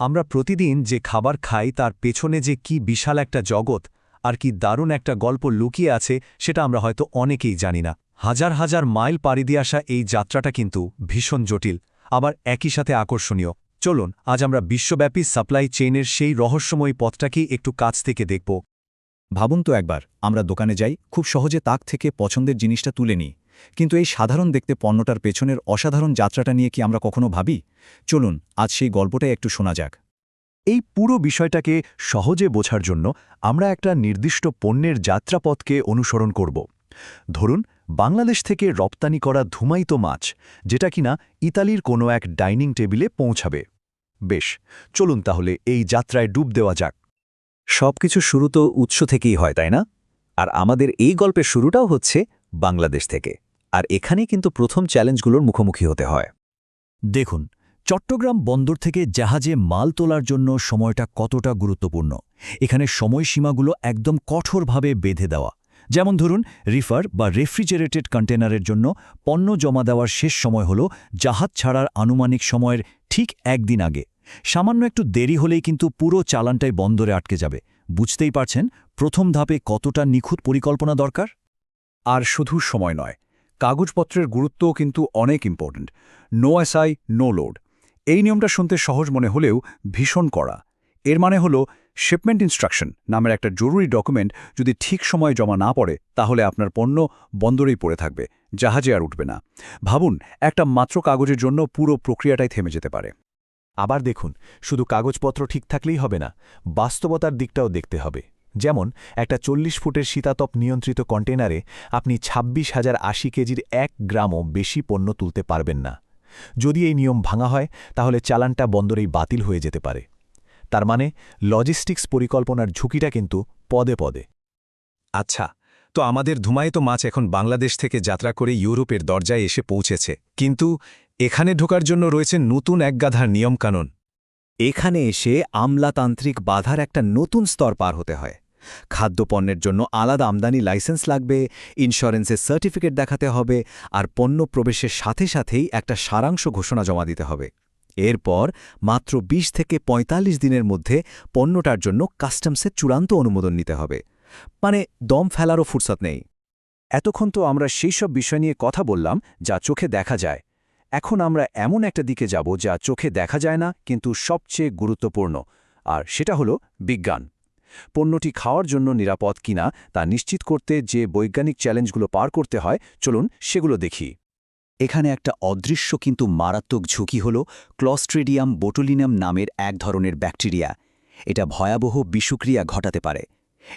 আমরা প্রতিদিন যে খাবার খাই তার পেছনে যে কি বিশাল একটা জগৎ আর কি দারুণ একটা গল্প লুকিয়ে আছে সেটা আমরা হয়তো অনেকেই জানি না। হাজার হাজার মাইল পাড়ি দিয়ে আসা এই যাত্রাটা কিন্তু ভীষণ জটিল, আবার একই সাথে আকর্ষণীয়। চলুন, আজ আমরা বিশ্বব্যাপী সাপ্লাই চেইনের সেই রহস্যময় পথটাকেই একটু কাছ থেকে দেখব। ভাবুন তো একবার, আমরা দোকানে যাই, খুব সহজে তাক থেকে পছন্দের জিনিসটা তুলে নিই। কিন্তু এই সাধারণ দেখতে পণ্যটার পেছনের অসাধারণ যাত্রাটা নিয়ে কি আমরা কখনো ভাবি? চলুন, আজ সেই গল্পটাই একটু শোনা যাক। এই পুরো বিষয়টাকে সহজে বোঝার জন্য আমরা একটা নির্দিষ্ট পণ্যের যাত্রাপথকে অনুসরণ করব। ধরুন, বাংলাদেশ থেকে রপ্তানি করা ধুমায়িত মাছ, যেটা কিনা ইতালির কোনো এক ডাইনিং টেবিলে পৌঁছাবে। বেশ, চলুন তাহলে এই যাত্রায় ডুব দেওয়া যাক। সবকিছু শুরু তো উৎস থেকেই হয়, তাই না? আর আমাদের এই গল্পের শুরুটাও হচ্ছে বাংলাদেশ থেকে। আর এখানে কিন্তু প্রথম চ্যালেঞ্জগুলোর মুখোমুখি হতে হয়। দেখুন, চট্টগ্রাম বন্দর থেকে জাহাজে মাল তোলার জন্য সময়টা কতটা গুরুত্বপূর্ণ। এখানে সময়সীমাগুলো একদম কঠোরভাবে বেঁধে দেওয়া। যেমন ধরুন, রিফার বা রেফ্রিজারেটেড কন্টেনারের জন্য পণ্য জমা দেওয়ার শেষ সময় হল জাহাজ ছাড়ার আনুমানিক সময়ের ঠিক একদিন আগে। সামান্য একটু দেরি হলেই কিন্তু পুরো চালানটাই বন্দরে আটকে যাবে। বুঝতেই পারছেন, প্রথম ধাপে কতটা নিখুঁত পরিকল্পনা দরকার? আর শুধু সময় নয় কাগজপত্রের গুরুত্বও কিন্তু অনেক important no SI no load এই নিয়মটা শুনতে সহজ মনে হলেও ভীষণ কড়া। এর মানে হলো শিপমেন্ট ইনস্ট্রাকশন নামের একটা জরুরি ডকুমেন্ট যদি ঠিক সময়ে জমা না পড়ে, তাহলে আপনার পণ্য বন্দরেই পড়ে থাকবে, জাহাজে আর উঠবে না। ভাবুন, একটা মাত্র কাগজের জন্য পুরো প্রক্রিয়াটাই থেমে যেতে পারে। আবার দেখুন, শুধু কাগজপত্র ঠিক থাকলেই হবে না, বাস্তবতার দিকটাও দেখতে হবে। যেমন একটা চল্লিশ ফুটের শীতাতপ নিয়ন্ত্রিত কন্টেনারে আপনি ছাব্বিশ হাজার আশি কেজির এক গ্রামও বেশি পণ্য তুলতে পারবেন না। যদি এই নিয়ম ভাঙা হয় তাহলে চালানটা বন্দরেই বাতিল হয়ে যেতে পারে। তার মানে লজিস্টিক্স পরিকল্পনার ঝুঁকিটা কিন্তু পদে পদে। আচ্ছা তো আমাদের ধুমায়িত মাছ এখন বাংলাদেশ থেকে যাত্রা করে ইউরোপের দরজায় এসে পৌঁছেছে। কিন্তু এখানে ঢোকার জন্য রয়েছে নতুন একগাধার নিয়মকানুন। এখানে এসে আমলাতান্ত্রিক বাধার একটা নতুন স্তর পার হতে হয়। খাদ্যপণ্যের জন্য আলাদা আমদানি লাইসেন্স লাগবে ইন্স্যুরেন্সের সার্টিফিকেট দেখাতে হবে, আর পণ্য প্রবেশের সাথে সাথেই একটা সারাংশ ঘোষণা জমা দিতে হবে। এরপর মাত্র ২০ থেকে ৪৫ দিনের মধ্যে পণ্যটার জন্য কাস্টমসের চূড়ান্ত অনুমোদন নিতে হবে। মানে দম ফেলারও ফুরসত নেই। এতক্ষণ তো আমরা সেই সব বিষয় নিয়ে কথা বললাম, যা চোখে দেখা যায়। এখন আমরা এমন একটা দিকে যাব যা চোখে দেখা যায় না, কিন্তু সবচেয়ে গুরুত্বপূর্ণ, আর সেটা হলো বিজ্ঞান। পণ্যটি খাওয়ার জন্য নিরাপদ কিনা তা নিশ্চিত করতে যে বৈজ্ঞানিক চ্যালেঞ্জগুলো পার করতে হয়, চলুন সেগুলো দেখি। এখানে একটা অদৃশ্য কিন্তু মারাত্মক ঝুঁকি হল ক্লস্ট্রেডিয়াম বোটুলিনাম নামের এক ধরনের ব্যাকটেরিয়া। এটা ভয়াবহ বিষুক্রিয়া ঘটাতে পারে।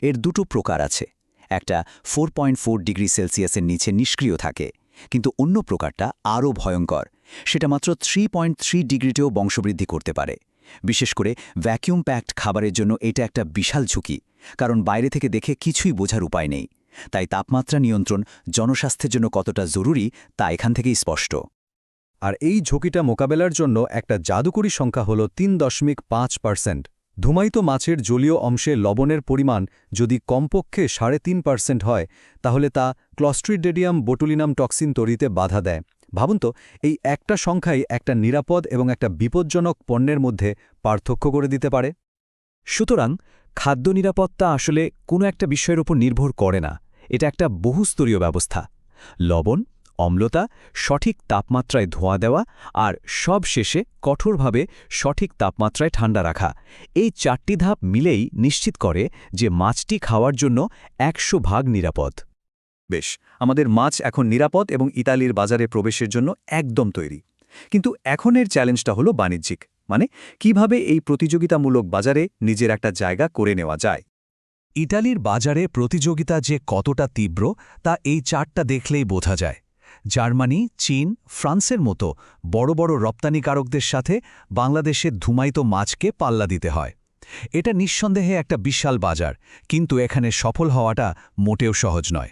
এর দুটো প্রকার আছে। একটা ফোর ডিগ্রি সেলসিয়াসের নিচে নিষ্ক্রিয় থাকে, কিন্তু অন্য প্রকারটা আরও ভয়ঙ্কর। সেটা মাত্র থ্রি ডিগ্রিতেও বংশবৃদ্ধি করতে পারে। বিশেষ করে ভ্যাকিউম প্যাকড খাবারের জন্য এটা একটা বিশাল ঝুঁকি, কারণ বাইরে থেকে দেখে কিছুই বোঝার উপায় নেই। তাই তাপমাত্রা নিয়ন্ত্রণ জনস্বাস্থ্যের জন্য কতটা জরুরি তা এখান থেকেই স্পষ্ট। আর এই ঝুঁকিটা মোকাবেলার জন্য একটা জাদুকরী সংখ্যা হল তিন দশমিক পাঁচ পার্সেন্ট। ধুমায়িত মাছের জলীয় অংশে লবণের পরিমাণ যদি কমপক্ষে সাড়ে তিন পার্সেন্ট হয়, তাহলে তা ক্লস্ট্রিডেডিয়াম বোটুলিনাম টক্সিন তৈরিতে বাধা দেয়। ভাবুন তো, এই একটা সংখ্যাই একটা নিরাপদ এবং একটা বিপজ্জনক পণ্যের মধ্যে পার্থক্য করে দিতে পারে। সুতরাং, খাদ্য নিরাপত্তা আসলে কোনো একটা বিষয়ের উপর নির্ভর করে না। এটা একটা বহুস্তরীয় ব্যবস্থা। লবণ, অম্লতা, সঠিক তাপমাত্রায় ধোঁয়া দেওয়া আর সব শেষে কঠোরভাবে সঠিক তাপমাত্রায় ঠান্ডা রাখা। এই চারটি ধাপ মিলেই নিশ্চিত করে যে মাছটি খাওয়ার জন্য একশো ভাগ নিরাপদ। বেশ, আমাদের মাছ এখন নিরাপদ এবং ইতালির বাজারে প্রবেশের জন্য একদম তৈরি। কিন্তু এখনের চ্যালেঞ্জটা হলো বাণিজ্যিক মানে কীভাবে এই প্রতিযোগিতামূলক বাজারে নিজের একটা জায়গা করে নেওয়া যায়। ইটালির বাজারে প্রতিযোগিতা যে কতটা তীব্র, তা এই চারটা দেখলেই বোঝা যায়। জার্মানি, চীন, ফ্রান্সের মতো বড় বড় রপ্তানিকারকদের সাথে বাংলাদেশের ধুমায়িত মাছকে পাল্লা দিতে হয়। এটা নিঃসন্দেহে একটা বিশাল বাজার, কিন্তু এখানে সফল হওয়াটা মোটেও সহজ নয়।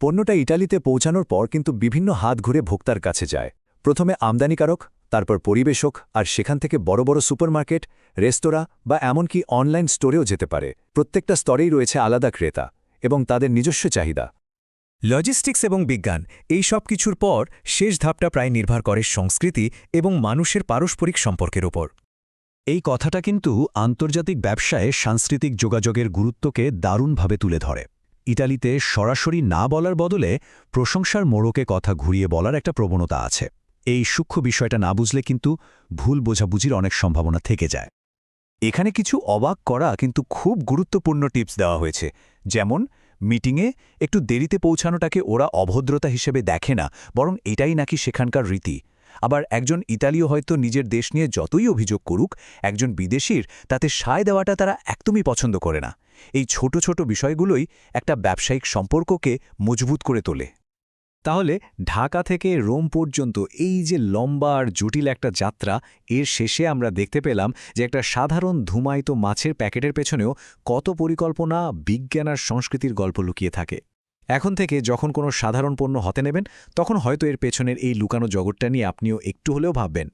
পণ্যটা ইটালিতে পৌঁছানোর পর কিন্তু বিভিন্ন হাত ঘুরে ভোক্তার কাছে যায়। প্রথমে আমদানিকারক, তারপর পরিবেশক আর সেখান থেকে বড় বড় সুপারমার্কেট, রেস্তোরাঁ বা এমনকি অনলাইন স্টোরেও যেতে পারে। প্রত্যেকটা স্তরেই রয়েছে আলাদা ক্রেতা এবং তাদের নিজস্ব চাহিদা। লজিস্টিক্স এবং বিজ্ঞান, এই সব কিছুর পর শেষ ধাপটা প্রায় নির্ভর করে সংস্কৃতি এবং মানুষের পারস্পরিক সম্পর্কের ওপর এই কথাটা কিন্তু আন্তর্জাতিক ব্যবসায় সাংস্কৃতিক যোগাযোগের গুরুত্বকে দারুণভাবে তুলে ধরে। ইটালিতে সরাসরি না বলার বদলে প্রশংসার মোড়কে কথা ঘুরিয়ে বলার একটা প্রবণতা আছে। এই সূক্ষ্ম বিষয়টা না বুঝলে কিন্তু ভুল বোঝাবুঝির অনেক সম্ভাবনা থেকে যায়। এখানে কিছু অবাক করা কিন্তু খুব গুরুত্বপূর্ণ টিপস দেওয়া হয়েছে। যেমন, মিটিংয়ে একটু দেরিতে পৌঁছানোটাকে ওরা অভদ্রতা হিসেবে দেখে না, বরং এটাই নাকি সেখানকার রীতি। আবার একজন ইতালীয় হয়তো নিজের দেশ নিয়ে যতই অভিযোগ করুক, একজন বিদেশির তাতে সায় দেওয়াটা তারা একদমই পছন্দ করে না। এই ছোট ছোট বিষয়গুলোই একটা ব্যবসায়িক সম্পর্ককে মজবুত করে তোলে। তাহলে ঢাকা থেকে রোম পর্যন্ত এই যে লম্বা আর জটিল একটা যাত্রা, এর শেষে আমরা দেখতে পেলাম যে একটা সাধারণ ধুমায়িত মাছের প্যাকেটের পেছনেও কত পরিকল্পনা বিজ্ঞান আর সংস্কৃতির গল্প লুকিয়ে থাকে। এখন থেকে যখন কোনো সাধারণ পণ্য হতে নেবেন, তখন হয়তো এর পেছনের এই লুকানো জগৎটা নিয়ে আপনিও একটু হলেও ভাববেন।